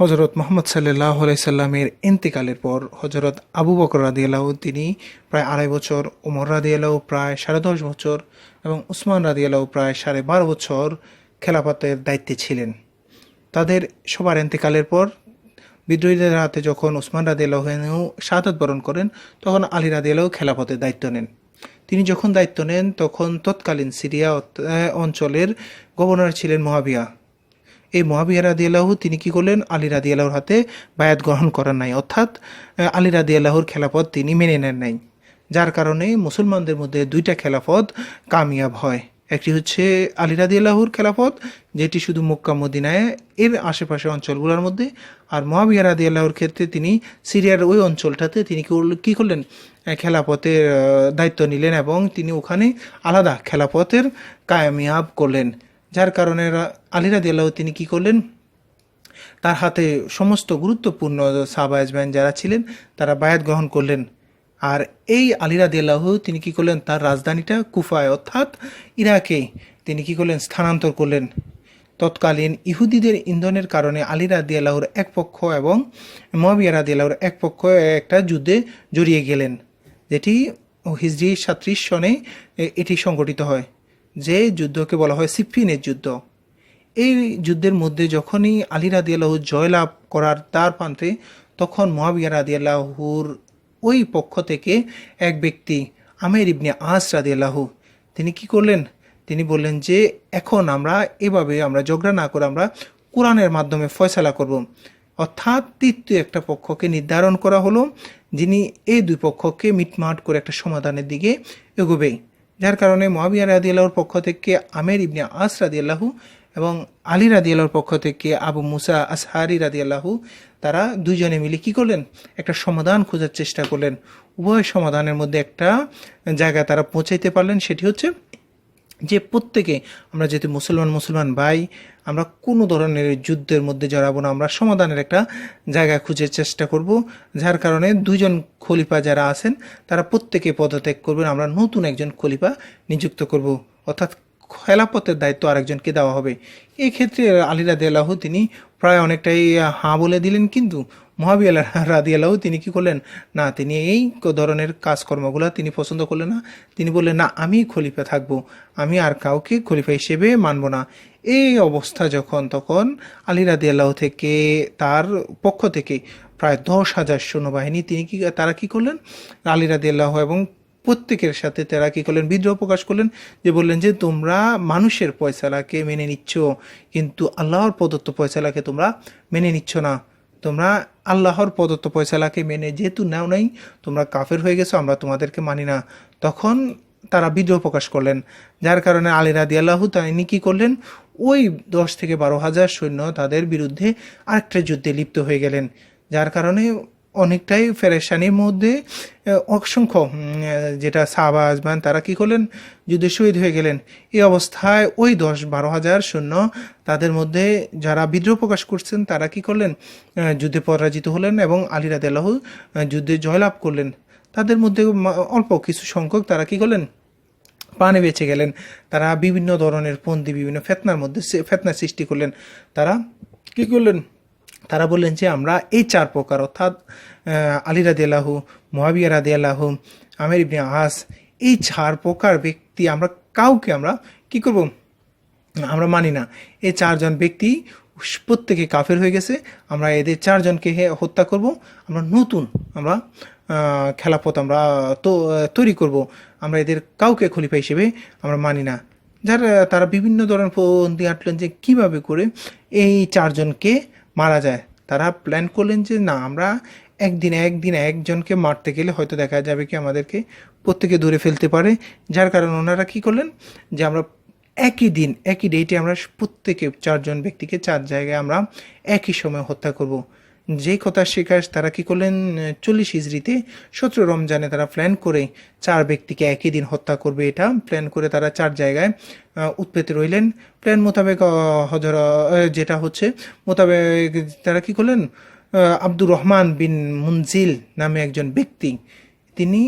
হজরত মোহাম্মদ সাল্লাহ সাল্লামের ইন্তেকালের পর হজরত আবু বকর রাদিয়াল্লাহ তিনি প্রায় আড়াই বছর, উমর রাদিয়াল্লাহ প্রায় সাড়ে দশ বছর এবং উসমান রাদিয়াল্লাহ প্রায় সাড়ে বারো বছর খেলাফতের দায়িত্বে ছিলেন। তাদের সবার ইন্তেকালের পর বিদ্রোহীদের হাতে যখন উসমান রাদিয়াল্লাহ শাহাদত বরণ করেন, তখন আলী রাদিয়াল্লাহ খেলাফতের দায়িত্ব নেন। তিনি যখন দায়িত্ব নেন, তখন তৎকালীন সিরিয়া অঞ্চলের গভর্নর ছিলেন মহাবিয়া এই মহাবিয়া রাদি আল্লাহ তিনি কি করলেন? আলী রাদি আল্লাহর হাতে বায়াত গ্রহণ করার নাই। অর্থাৎ আলী রাদি আল্লাহর খেলাফত তিনি মেনে নেন নাই। যার কারণে মুসলমানদের মধ্যে দুইটা খেলাফত কামিয়াব হয়। একটি হচ্ছে আলী রাদি আল্লাহর খেলাফত যেটি শুধু মক্কা, মদিনায়, এর আশেপাশে অঞ্চলগুলোর মধ্যে। আর মহাবিয়া রাদি আল্লাহর ক্ষেত্রে তিনি সিরিয়ার ওই অঞ্চলটাতে তিনি কী করলেন? খেলাপথের দায়িত্ব নিলেন এবং তিনি ওখানে আলাদা খেলাপথের কায়ামিয়াব করলেন। যার কারণে আলী রাদিয়াল্লাহু তিনি কি করলেন? তার হাতে সমস্ত গুরুত্বপূর্ণ সাহাবা যারা ছিলেন, তারা বায়াত গ্রহণ করলেন। আর এই আলী রাদিয়াল্লাহু তিনি কি করলেন? তার রাজধানীটা কুফায়, অর্থাৎ ইরাকে তিনি কি করলেন? স্থানান্তর করলেন। তৎকালীন ইহুদিদের ইন্ধনের কারণে আলী রাদিয়াল্লাহুর এক পক্ষ এবং মহাবিয়া রাদিয়াল্লাহুর এক পক্ষ একটা যুদ্ধে জড়িয়ে গেলেন, যেটি হিজরি সাত্রিশ সনে এটি সংগঠিত হয়। যে যুদ্ধকে বলা হয় সিফিনের যুদ্ধ। এই যুদ্ধের মধ্যে যখনই আলী রাদিয়াল্লাহু জয়লাভ করার তার প্রান্তে, তখন মহাবিয়া রাদিয়াল্লাহুর ওই পক্ষ থেকে এক ব্যক্তি, আমের ইবনে আস রাদিয়াল্লাহু, তিনি কি করলেন? তিনি বললেন যে, এখন আমরা এভাবে আমরা ঝগড়া না করে আমরা কোরআনের মাধ্যমে ফয়সালা করব। অর্থাৎ তৃতীয় একটা পক্ষকে নির্ধারণ করা হলো, যিনি এই দুই পক্ষকে মিটমাট করে একটা সমাধানের দিকে এগোবে। যার কারণে মহাবিয়া রাদিয়াল্লাহর পক্ষ থেকে আমের ইবনে আস রাদিয়াল্লাহু এবং আলী রাদিয়াল্লাহর পক্ষ থেকে আবু মুসা আসহারি রাদিয়াল্লাহু তারা দুজনে মিলে কি করলেন? একটা সমাধান খোঁজার চেষ্টা করলেন। উভয় সমাধানের মধ্যে একটা জায়গা তারা পৌঁছাইতে পারলেন, সেটি হচ্ছে যে প্রত্যেকে আমরা যেহেতু মুসলমান মুসলমান ভাই, আমরা কোনো ধরনের যুদ্ধের মধ্যে জড়াবো না, আমরা সমাধানের একটা জায়গা খুঁজে চেষ্টা করব, যার কারণে দুইজন খলিফা যারা আছেন, তারা প্রত্যেকে পদত্যাগ করবেন, আমরা নতুন একজন খলিফা নিযুক্ত করব। অর্থাৎ খেলাপথের দায়িত্ব আরেকজনকে দেওয়া হবে। এক্ষেত্রে ক্ষেত্রে আলীরা দেলাহু তিনি প্রায় অনেকটাই হাঁ বলে দিলেন, কিন্তু মহাবিয়া রাদি আল্লাহ তিনি কি করলেন? না, তিনি এই ধরনের কাজকর্মগুলো তিনি পছন্দ করলেন না। তিনি বললেন, না, আমি খলিফা থাকব। আমি আর কাউকে খলিফা হিসেবে মানব না। এই অবস্থা যখন, তখন আলী রাদি আল্লাহ থেকে, তার পক্ষ থেকে প্রায় দশ হাজার সৈন্যবাহিনী তিনি কি, তারা কি করলেন? আলী রাদি আল্লাহ এবং প্রত্যেকের সাথে তারা কি করলেন? বিদ্রোহ প্রকাশ করলেন যে বললেন যে, তোমরা মানুষের পয়সালাকে মেনে নিচ্ছ, কিন্তু আল্লাহর প্রদত্ত পয়সালাকে তোমরা মেনে নিচ্ছ না। তোমরা আল্লাহর প্রদত্ত পয়সালাকে মেনে যেহেতু নাও নাই, তোমরা কাফের হয়ে গেছো, আমরা তোমাদেরকে মানি না। তখন তারা বিদ্রোহ প্রকাশ করলেন। যার কারণে আলী রাদি আল্লাহ তিনি কী করলেন? ওই দশ থেকে বারো হাজার সৈন্য তাদের বিরুদ্ধে আরেকটা যুদ্ধে লিপ্ত হয়ে গেলেন। যার কারণে অনেকটাই ফেরেশানির মধ্যে অসংখ্য যেটা সাহাবা আজমান তারা কি করলেন? যুদ্ধে শহীদ হয়ে গেলেন। এই অবস্থায় ওই দশ বারো হাজার সৈন্য, তাদের মধ্যে যারা বিদ্রোহ প্রকাশ করছেন, তারা কি করলেন? যুদ্ধে পরাজিত হলেন এবং আলী রাদেলাহ যুদ্ধে জয়লাভ করলেন। তাদের মধ্যে অল্প কিছু সংখ্যক তারা কি করলেন? প্রাণে বেঁচে গেলেন। তারা বিভিন্ন ধরনের পন্থী, বিভিন্ন ফেতনার মধ্যে ফেতনা সৃষ্টি করলেন। তারা কি করলেন? তারা বললেন যে আমরা এই চার প্রকার, অর্থাৎ আলী রাদি আল্লাহু মহাবিয়া রাদি আল্লাহু আমের ইবনে আস এই চার প্রকার ব্যক্তি আমরা কাউকে আমরা কি করব? আমরা মানি না। এই চারজন ব্যক্তি প্রত্যেকে কাফের হয়ে গেছে, আমরা এদের চারজনকে হত্যা করব, আমরা নতুন আমরা খেলাপথ আমরা তো, তৈরি করব। আমরা এদের কাউকে খলিফা হিসেবে আমরা মানি না। যার, তারা বিভিন্ন ধরনের পন্থী আঁটলেন যে কীভাবে করে এই চারজনকে মারা যায়। তারা প্ল্যান করলেন যে, না, আমরা একদিন একদিন একজনকে মারতে গেলে হয়তো দেখা যাবে কি আমাদেরকে প্রত্যেকে ধরে ফেলতে পারে। যার কারণে ওনারা কী করলেন যে, আমরা একই দিন, একই ডেটে আমরা প্রত্যেকে চারজন ব্যক্তিকে চার জায়গায় আমরা একই সময় হত্যা করব। যেই কথা শেখার তারা কি করলেন? চল্লিশ হিজড়িতে সতেরো রমজানে তারা প্ল্যান করে চার ব্যক্তিকে একই দিন হত্যা করবে। এটা প্ল্যান করে তারা চার জায়গায় উৎপেতে রইলেন। প্ল্যান মোতাবেক হজর যেটা হচ্ছে, মোতাবেক তারা কি করলেন? আব্দুর রহমান বিন মুনজিল নামে একজন ব্যক্তি, তিনি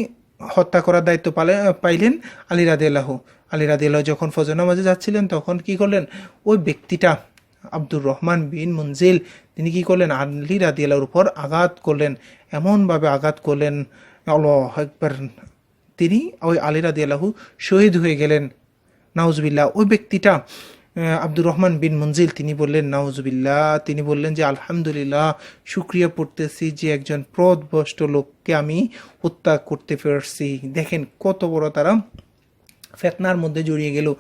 হত্যা করার দায়িত্ব পালে পাইলেন আলী রাদিয়াল্লাহ। আলী রাদিয়াল্লাহ যখন ফজর নামাজে যাচ্ছিলেন তখন কি করলেন? ওই ব্যক্তিটা আব্দুর রহমান বিন মুনজিল তিনি কি করলেন? আলী রাদিয়াল্লাহর উপর আঘাত করলেন। এমনভাবে আঘাত করলেন, আল্লাহ একবার তিনি ওই আলী রাদিয়াল্লাহু শহীদ হয়ে গেলেন। নাউজবিল্লাহ। ওই ব্যক্তিটা আব্দুর রহমান বিন মঞ্জিল তিনি বললেন, নাউজবিল্লাহ। তিনি বললেন যে, আলহামদুলিল্লাহ, শুক্রিয়া পড়তেছি যে একজন প্রদভষ্ট লোককে আমি হত্যা করতে পারছি। দেখেন কত বড় তারা ফেতনার মধ্যে জড়িয়ে গেল।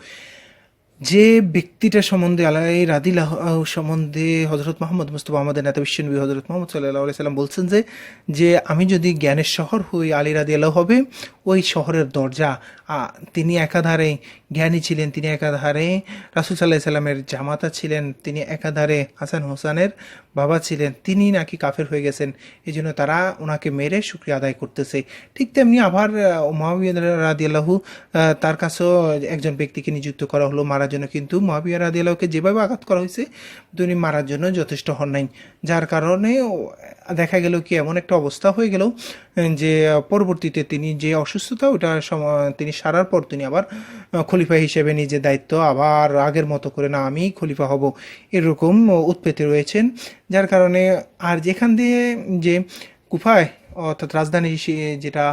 যে ব্যক্তিটা সম্বন্ধে আলাই রাদিল্লাহ সম্বন্ধে হজরত মোহাম্মদ মুস্তফা, আমাদের নেতা বিশ্বনবী হজরত মোহাম্মদ সাল্লাহ সাল্লাম বলছেন যে যে আমি যদি জ্ঞানের শহর হই, আলী রাদি আলাহ হবে, ওই শহরের দরজা তিনি একাধারে জ্ঞানী ছিলেন তিনি একাধারে। রাসুল সাল্লাহ সাল্লামের জামাতা ছিলেন তিনি একাধারে হাসান হোসেনের বাবা ছিলেন। তিনি নাকি কাফের হয়ে গেছেন এই জন্য তারা ওনাকে মেরে শুক্রিয়া আদায় করতেছে। ঠিক তেমনি আবার মহাবিয়া রাদি আল্লাহু তার কাছেও একজন ব্যক্তিকে নিযুক্ত করা হলো। মারার জন্য কিন্তু মহাবিয়া রাদি আল্লাহকে যেভাবে আঘাত করা হয়েছে তিনি মারার জন্য যথেষ্ট হন নাই। যার কারণে দেখা গেল কি এমন একটা অবস্থা হয়ে গেল যে পরবর্তীতে তিনি যে অসুস্থতা ওটা তিনি সারার পর তিনি আবার আহ, খলিফা হিসেবে নিজের দায়িত্ব আবার আগের মতো করে না আমি খলিফা হব এরকম উৎপেতে রয়েছেন। যার কারণে আর যেখান দিয়ে যে কুফায় অর্থাৎ রাজধানী যেটা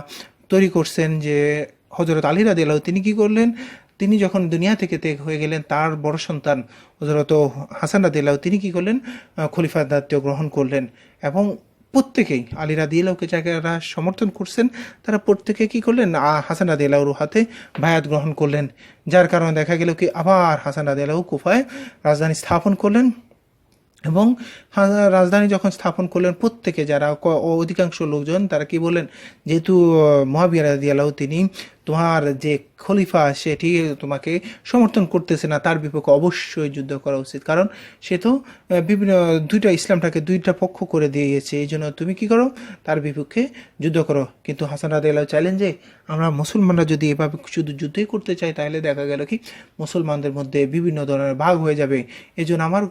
তৈরি করছেন যে হজরত আলী রাদিয়াল্লাহু তিনি কি করলেন? তিনি যখন দুনিয়া থেকে ত্যাগ হয়ে গেলেন, তার বড় সন্তান হজরত হাসান রাদিয়াল্লাহু তিনি কি করলেন? খলিফার দায়িত্ব গ্রহণ করলেন এবং প্রত্যেকেই আলী রাদিয়াল্লাহকে যারা সমর্থন করছেন, তারা প্রত্যেকে কি করলেন? হাসান রাদিয়াল্লাহুর হাতে ভায়াত গ্রহণ করলেন। যার কারণে দেখা গেল কি আবার হাসান রাদিয়াল্লাহু কুফায় রাজধানী স্থাপন করলেন এবং রাজধানী যখন স্থাপন করলেন, প্রত্যেকে যারা অধিকাংশ লোকজন তারা কি বলেন যেহেতু মহাবিয়া রাদিয়াল্লাহু তিনি তোমার যে খলিফা সেটি তোমাকে সমর্থন করতেছে না, তার বিপক্ষে অবশ্যই যুদ্ধ করা উচিত। কারণ সে তো বিভিন্ন, দুইটা ইসলামটাকে দুইটা পক্ষ করে দিয়েছে। এই জন্য তুমি কি করো? তার বিপক্ষে যুদ্ধ করো। কিন্তু হাসান রাদিয়াল্লাহু চাইলেন যে, আমরা মুসলমানরা যদি এভাবে শুধু যুদ্ধই করতে চাই, তাহলে দেখা গেল কি, মুসলমানদের মধ্যে বিভিন্ন ধরনের ভাগ হয়ে যাবে। এই জন্য আমার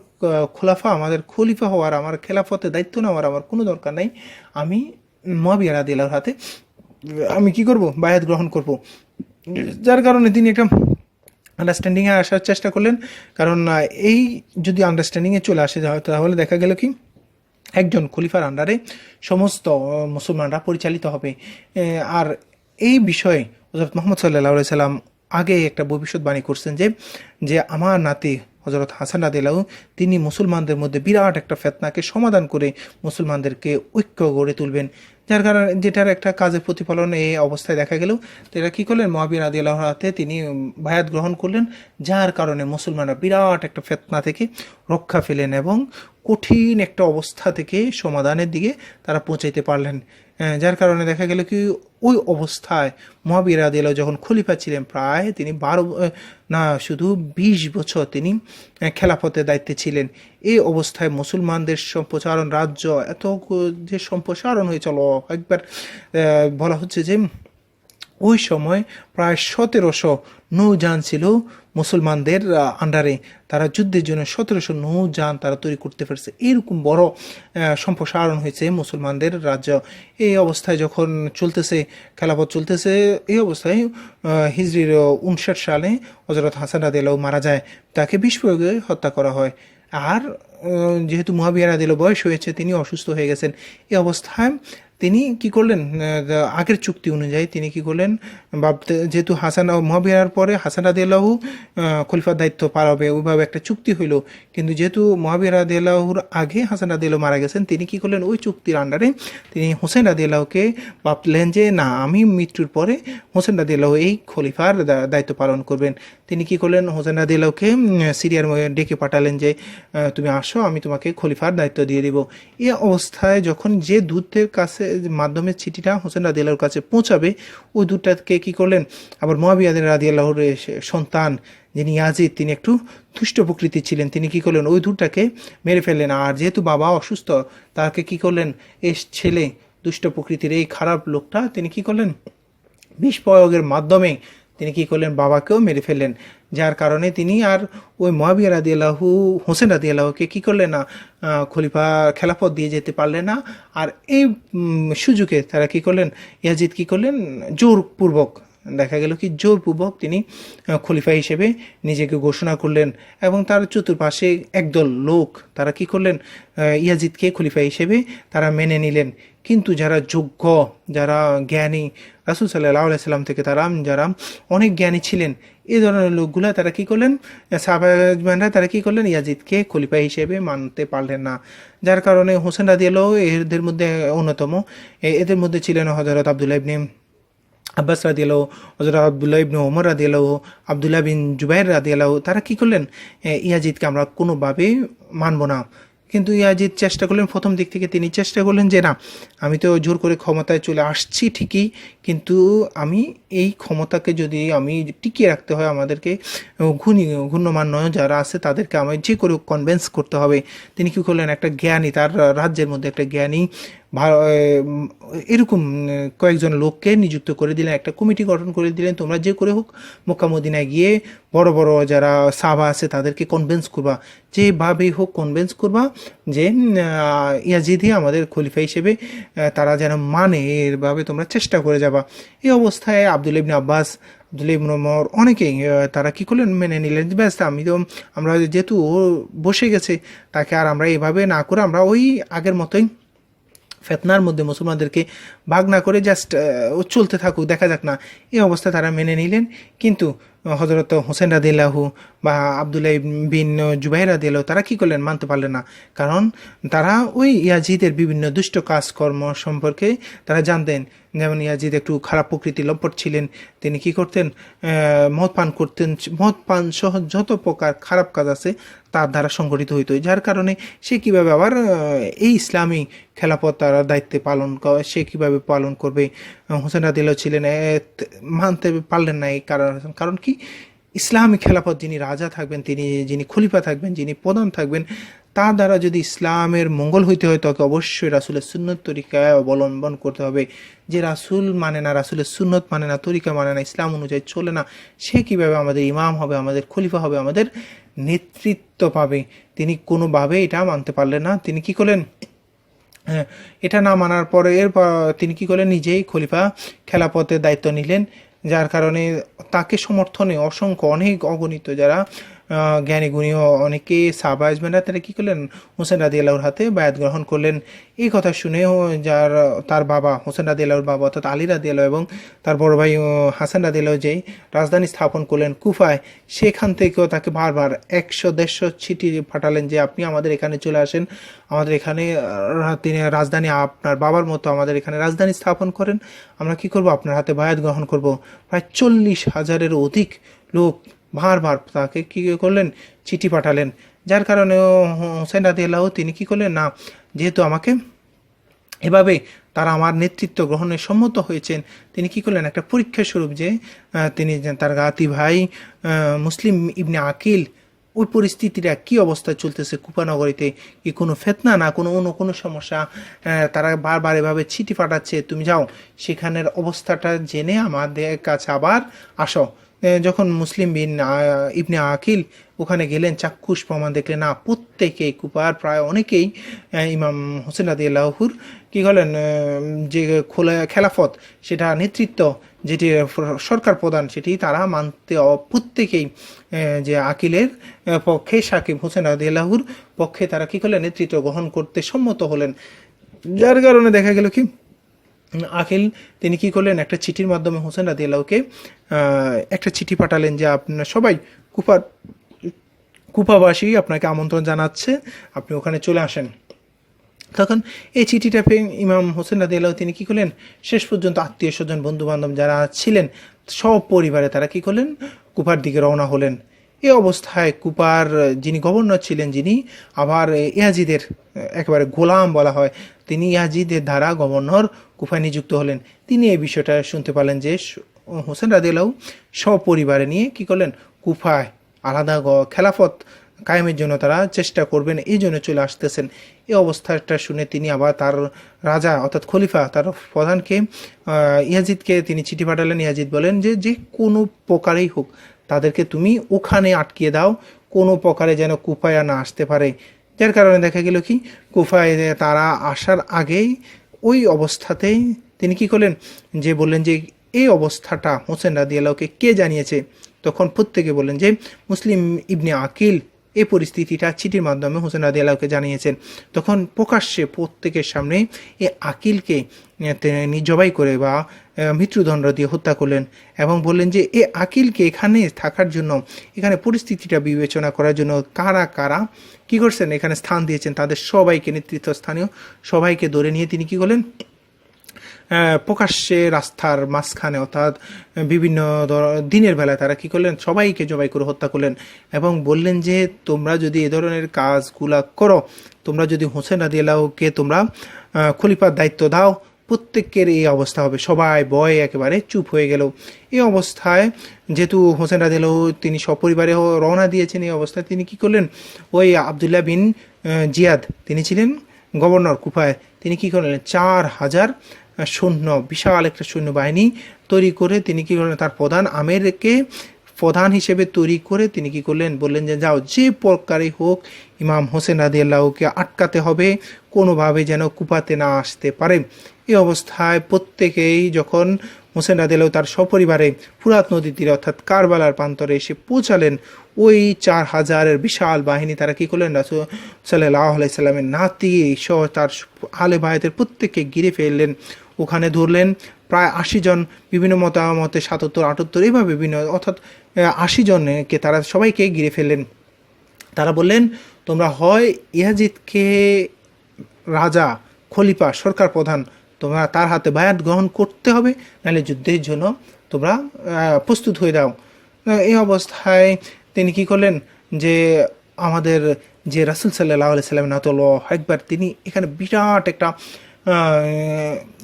খোলাফা, আমাদের খলিফা হওয়ার, আমার খেলাফতে দায়িত্ব নেওয়ার আমার কোনো দরকার নাই। আমি মহাবিয়া রাদিয়াল্লাহর হাতে আমি কি করব? বায়াত গ্রহণ করব। যার কারণে তিনি একটা আন্ডারস্ট্যান্ডিংয়ে আসার চেষ্টা করলেন। কারণ এই যদি আন্ডারস্ট্যান্ডিংয়ে চলে আসে তাহলে দেখা গেল কি, একজন খলিফার আন্ডারে সমস্ত মুসলমানরা পরিচালিত হবে। আর এই বিষয়ে হজরত মোহাম্মদ সাল্লাহ সাল্লাম আগে একটা ভবিষ্যৎবাণী করছেন যে যে আমার নাতি হজরত হাসান আদিলাউ তিনি মুসলমানদের মধ্যে বিরাট একটা ফেতনাকে সমাধান করে মুসলমানদেরকে ঐক্য গড়ে তুলবেন। যার কারণে যেটার একটা কাজের প্রতিফলন এই অবস্থায় দেখা গেল এরা কী করলেন? মহাবীর আদি হাতে তিনি বায়াত গ্রহণ করলেন, যার কারণে মুসলমানরা বিরাট একটা ফেতনা থেকে রক্ষা পেলেন এবং কঠিন একটা অবস্থা থেকে সমাধানের দিকে তারা পৌঁছাইতে পারলেন। যার কারণে দেখা গেল কি ওই অবস্থায় মহাবীর আদিল যখন খলিফা ছিলেন প্রায়, তিনি বারো না, শুধু বিশ বছর তিনি খেলাফতের দায়িত্বে ছিলেন। এই অবস্থায় মুসলমানদের সম্প্রসারণ রাজ্য, এত যে সম্প্রসারণ হয়েছিল, একবার বলা হচ্ছে যে ওই সময় প্রায় সতেরোশো নৌযান ছিল মুসলমানদের আন্ডারে তারা যুদ্ধের জন্য সতেরোশো নৌযান তারা তৈরি করতে পারছে। এরকম বড় সম্প্রসারণ হয়েছে মুসলমানদের রাজ্য। এই অবস্থায় যখন চলতেছে, খেলাপথ চলতেছে, এই অবস্থায় হিজরির উনষাট সালে হজরত হাসান রাদিয়াল্লাহু মারা যায়। তাকে প্রয়োগে হত্যা করা হয়। আর যেহেতু মহাবিয়ার আদিল বয়স হয়েছে, তিনি অসুস্থ হয়ে গেছেন। এই অবস্থায় তিনি কি করলেন? আগের চুক্তি অনুযায়ী তিনি কি করলেন? ভাবতে, যেহেতু হাসান মহাবিয়ার পরে হাসান আদিয়াল্লাহু খলিফার দায়িত্ব পার ওইভাবে একটা চুক্তি হইল। কিন্তু যেহেতু মহাবিয়ার আদিয়াল্লাহুর আগে হাসান আদিয়াল্লাহ মারা গেছেন, তিনি কি করলেন? ওই চুক্তির আন্ডারে তিনি হোসেন আদিয়াল্লাহকে ভাবলেন যে, না, আমি মৃত্যুর পরে হোসেন আদিয়াল্লাহ এই খলিফার দায়িত্ব পালন করবেন। তিনি কি করলেন? হোসেন আদিয়াল্লাহকে সিরিয়ার ডেকে পাঠালেন যে তুমি আসো, আমি তোমাকে খলিফার দায়িত্ব দিয়ে দিব। এই অবস্থায় যখন যে দূতের কাছে মাধ্যমে চিঠিটা হোসেন রাদিয়াল্লাহর কাছে পৌঁছাবে। ওই দুধটাকে কি করলেন? আবার মহাবিয়াদের রাদিয়াল্লাহর এ, সন্তান যিনি ইয়াজিদ তিনি একটু দুষ্ট প্রকৃতি ছিলেন। তিনি কি করলেন? ওই দূরটাকে মেরে ফেললেন। আর যেহেতু বাবা অসুস্থ তাকে কি করলেন? এই ছেলে দুষ্ট প্রকৃতির এই খারাপ লোকটা তিনি কি করলেন? বিষ প্রয়োগের মাধ্যমে তিনি কি করলেন? বাবাকেও মেরে ফেললেন। যার কারণে তিনি আর ওই মহাবিয়া রাদি আল্লাহু হোসেন রাদি আল্লাহকে কী করলেন না খলিফা খেলাফত দিয়ে যেতে পারলেন না। আর এই সুযোগে তারা কি করলেন? ইয়াজিদ কি করলেন? জোরপূর্বক দেখা গেল কি জোরপূর্বক তিনি খলিফা হিসেবে নিজেকে ঘোষণা করলেন এবং তার চতুর্পাশে একদল লোক, তারা কি করলেন? ইয়াজিদকে খলিফা হিসেবে তারা মেনে নিলেন। কিন্তু যারা যোগ্য, যারা জ্ঞানী, রাসুল সাল্লাহ সাল্লাম থেকে তারা, যারা অনেক জ্ঞানী ছিলেন এই ধরনের লোকগুলা তারা কি করলেন? সাহাবাজমানরা তারা কি করলেন? ইয়াজিদকে খলিফা হিসেবে মানতে পারলেন না। যার কারণে হোসেন রাদিয়াল এদের মধ্যে অন্যতম। এদের মধ্যে ছিলেন হজরত আবদুল্লাহ ইবনে আব্বাস রাদিয়ালাহ হজরত আবদুল্লাহ ইবনে ওমর রাদিয়ালাহ আবদুল্লাহ বিন জুবাইর রাদিয়ালাহ তারা কি করলেন? ইয়াজিদকে আমরা কোনোভাবেই মানব না। কিন্তু ইয়াজিদ চেষ্টা করলেন, প্রথম দিক থেকে তিনি চেষ্টা করলেন যে, না, আমি তো জোর করে ক্ষমতায় চলে আসছি ঠিকই, কিন্তু আমি এই ক্ষমতাকে যদি আমি টিকিয়ে রাখতে হয়, আমাদেরকে ঘূর্ণি ঘূর্ণমান নয়, যারা আছে তাদেরকে আমায় যে করে কনভেন্স করতে হবে। তিনি কী করলেন? একটা জ্ঞানী, তার রাজ্যের মধ্যে একটা জ্ঞানী এরকম কয়েকজন লোককে নিযুক্ত করে দিলেন একটা কমিটি গঠন করে দিলেন তোমরা যে করে হোক মক্কা মদিনায় গিয়ে বড় বড় যারা সাবা আছে তাদেরকে কনভেন্স করবা। যেভাবেই হোক কনভেন্স করবা যে আহ, আমাদের খলিফা হিসেবে তারা যেন মানে এরভাবে তোমরা চেষ্টা করে যাবা। এই অবস্থায় আব্দুল ইবনে আব্বাস আব্দুল ইবনে অনেকেই তারা কি করলেন মেনে নিলেন ব্যাস আমি তো আমরা যেহেতু বসে গেছে তাকে আর আমরা এভাবে না করে আমরা ওই আগের মতোই ফেতনার মধ্যে মুসলমানদেরকে ভাগ না করে জাস্ট চলতে থাকুক, দেখা যাক না। এই অবস্থা তারা মেনে নিলেন। কিন্তু হজরত হোসেন রাদিল্লাহু বা আবদুল্লাহ বিন জুবাইর রাদিল্লাহ তারা কি করলেন? মানতে পারলেন না। কারণ তারা ওই ইয়াজিদের বিভিন্ন দুষ্ট কাজকর্ম সম্পর্কে তারা জানতেন। যেমন ইয়াজিদ একটু খারাপ প্রকৃতি লম্পট ছিলেন, তিনি কি করতেন? মদ পান করতেন, মদ পান সহ যত প্রকার খারাপ কাজ আছে তার দ্বারা সংগঠিত হইতো। যার কারণে সে কীভাবে আবার এই ইসলামী খেলাপথ তার দায়িত্বে পালন সে কীভাবে পালন করবে? হোসেন রাদিল্লাহ ছিলেন মানতে পারলেন না এই কারণ কারণ কি? ইসলামী খেলাপথ যিনি রাজা থাকবেন তিনি যিনি খলিফা থাকবেন যিনি প্রধান থাকবেন তার দ্বারা যদি ইসলামের মঙ্গল হইতে হয় তাকে অবশ্যই রাসুলের সুন্নত তরিকায় অবলম্বন করতে হবে। যে রাসুল মানে না রাসুলের সুন্নত মানে না তরিকা মানে না ইসলাম অনুযায়ী চলে না সে কীভাবে আমাদের ইমাম হবে আমাদের খলিফা হবে আমাদের নেতৃত্ব পাবে? তিনি কোনোভাবে এটা মানতে পারলেন না। তিনি কি করলেন? হ্যাঁ, এটা না মানার পরে এরপর তিনি কি করলেন? নিজেই খলিফা খেলাপথের দায়িত্ব নিলেন। যার কারণে তাকে সমর্থনে অসংখ্য অনেক অগণিত যারা জ্ঞানী গুণী ও অনেকে সাহবা আজমেরা তারা কি করলেন? হোসেন রাদি আল্লাহর হাতে বায়াত গ্রহণ করলেন। এই কথা শুনেও যার, তার বাবা হোসেন রাদি আল্লাহর বাবা অর্থাৎ আলী রাদি আল্লাহ এবং তার বড় ভাই হাসান রাদি আল্লাহ যেই রাজধানী স্থাপন করলেন কুফায়, সেখান থেকেও তাকে বারবার একশো, দেড়শো চিঠি ফাটালেন যে আপনি আমাদের এখানে চলে আসেন। আমাদের এখানে তিনি রাজধানী আপনার বাবার মতো আমাদের এখানে রাজধানী স্থাপন করেন। আমরা কি করব? আপনার হাতে বায়াত গ্রহণ করব। প্রায় চল্লিশ হাজারের অধিক লোক বারবার তাকে কি করলেন? চিঠি পাঠালেন। যার কারণে হোসেন রাদি আল্লাহ তিনি কী করলেন? না, যেহেতু আমাকে এভাবে তারা আমার নেতৃত্ব গ্রহণে সম্মত হয়েছেন, তিনি কি করলেন? একটা পরীক্ষা স্বরূপ যে তিনি তার গাতি ভাই মুসলিম ইবনে আকিল, ওই পরিস্থিতিটা কি অবস্থায় চলতেছে কুপানগরীতে? কি কোনো ফেতনা না কোনো অন্য কোনো সমস্যা? তারা বারবার এভাবে চিঠি পাঠাচ্ছে, তুমি যাও, সেখানের অবস্থাটা জেনে আমাদের কাছে আবার আসো। যখন মুসলিম বিন ইবনে আকিল ওখানে গেলেন চাক্ষুষ প্রমাণ দেখলেন না প্রত্যেকেই কুপার প্রায় অনেকেই ইমাম হোসেন আদি আল্লাহুর কী আহ, যে খোলা খেলাফত সেটা নেতৃত্ব যেটি সরকার প্রধান সেটি তারা মানতে প্রত্যেকেই যে আকিলের পক্ষে সাকিব হোসেন আদি আল্লাহুর পক্ষে তারা কী করলেন নেতৃত্ব গ্রহণ করতে সম্মত হলেন। যার কারণে দেখা গেল কি আখিল, তিনি কি করলেন? একটা চিঠির মাধ্যমে হোসেন রাদি আল্লাহকে একটা চিঠি পাঠালেন যে আপনার সবাই কুপার কুপাবাসী আপনাকে আমন্ত্রণ জানাচ্ছে, আপনি ওখানে চলে আসেন। তখন এই চিঠিটা পেয়ে ইমাম হোসেন রাদি আল্লাহ তিনি কী করলেন? শেষ পর্যন্ত আত্মীয় স্বজন বন্ধু বান্ধব যারা ছিলেন, সব পরিবারে তারা কি করলেন? কুপার দিকে রওনা হলেন। এই অবস্থায় কুপার যিনি গভর্নর ছিলেন, যিনি আবার ইয়াজিদের, একেবারে গোলাম বলা হয়, তিনি ইয়াজিদের দ্বারা গভর্নর কুফায় নিযুক্ত হলেন। তিনি এই বিষয়টা শুনতে পারলেন যে হোসেন রাদিয়াল্লাহু সপরিবারে নিয়ে কি করলেন? কুফায় আলাদা খেলাফত কায়েমের জন্য তারা চেষ্টা করবেন, এই জন্য চলে আসতেছেন। এই অবস্থাটা শুনে তিনি আবার তার রাজা অর্থাৎ খলিফা, তার প্রধানকে ইয়াজিদকে তিনি চিঠি পাঠালেন। ইয়াজিদ বলেন যে যে কোনো প্রকারেই হোক তাদেরকে তুমি ওখানে আটকিয়ে দাও, কোনো প্রকারে যেন কুফায়া না আসতে পারে। যার কারণে দেখা গেল কি, কুফায় তারা আসার আগেই ওই অবস্থাতেই তিনি কি করলেন, যে বললেন যে এই অবস্থাটা হোসেন রাদিয়াল্লাহকে কে জানিয়েছে? তখন প্রত্যেকে বললেন যে মুসলিম ইবনে আকিল এই পরিস্থিতিটা চিঠির মাধ্যমে হোসেন আদি রাদিয়াল্লাহকে জানিয়েছেন। তখন প্রকাশ্যে প্রত্যেকের সামনে এই আকিলকে তিনি জবাই করে বা মৃত্যুদণ্ড দিয়ে হত্যা করলেন এবং বললেন যে, এ আকিলকে এখানে থাকার জন্য, এখানে পরিস্থিতিটা বিবেচনা করার জন্য কারা কারা কি করছেন? এখানে স্থান দিয়েছেন। তাদের সবাইকে নেতৃত্ব স্থানীয় সবাইকে ধরে নিয়ে তিনি কি করলেন? প্রকাশ্যে রাস্তার মাঝখানে অর্থাৎ বিভিন্ন দিনের বেলায় তারা কি করলেন? সবাইকে জবাই করে হত্যা করলেন এবং বললেন যে, তোমরা যদি এ ধরনের কাজগুলা করো, তোমরা যদি হোসেন আদিয়ালাহকে তোমরা খলিফার দায়িত্ব দাও, প্রত্যেকের এই অবস্থা হবে। সবাই ভয়ে একেবারে চুপ হয়ে গেল। এই অবস্থায় যেহেতু হোসেন রাদিয়ালাহ তিনি সপরিবারে রওনা দিয়েছেন এই অবস্থায়, তিনি কি করলেন? ওই আবদুল্লাহ বিন জিয়াদ, তিনি ছিলেন গভর্নর কুফায়। তিনি কি করলেন? চার হাজার সৈন্য, বিশাল একটা সৈন্যবাহিনী তৈরি করে তিনি কি করলেন? তার প্রধান আমেরকে প্রধান হিসেবে তৈরি করে তিনি কি করলেন? বললেন যে, যাও, যে প্রকারই হোক, ইমাম হোসেন রাদি আল্লাহকে আটকাতে হবে, কোনোভাবে যেন কুপাতে না আসতে পারে। এই অবস্থায় প্রত্যেকেই যখন হোসেন রাদিয়াল্লাহ তার সপরিবারে পুরাত নদীর তীরে, অর্থাৎ কারবালার প্রান্তরে এসে পৌঁছালেন, ওই চার হাজারের বিশাল বাহিনী তারা কী করলেন? রাসুল সাল্লাহ আলাইসাল্লামের নাতি সহ তার আলে ভাইদের প্রত্যেককে ঘিরে ফেললেন। ওখানে ধরলেন প্রায় আশি জন বিভিন্ন মতামতে সাতাত্তর, আটাত্তর এইভাবে বিভিন্ন, অর্থাৎ আশি জনকে তারা সবাইকে ঘিরে ফেললেন। তারা বললেন, তোমরা হয় ইয়াজিদকে রাজা, খলিফা, সরকার প্রধান, তোমরা তার হাতে বায়াত গ্রহণ করতে হবে, নাহলে যুদ্ধের জন্য তোমরা প্রস্তুত হয়ে দাও। এই অবস্থায় তিনি কি করলেন যে, আমাদের যে রাসুল সাল্লাহ সাল্লাম নাতল একবার তিনি এখানে বিরাট একটা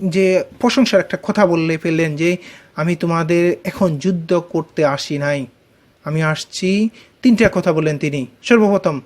যে প্রশংসার একটা কথা বললে ফেললেন যে, আমি তোমাদের এখন যুদ্ধ করতে আসি নাই। আমি আসছি। তিনটা কথা বললেন তিনি। সর্বপ্রথম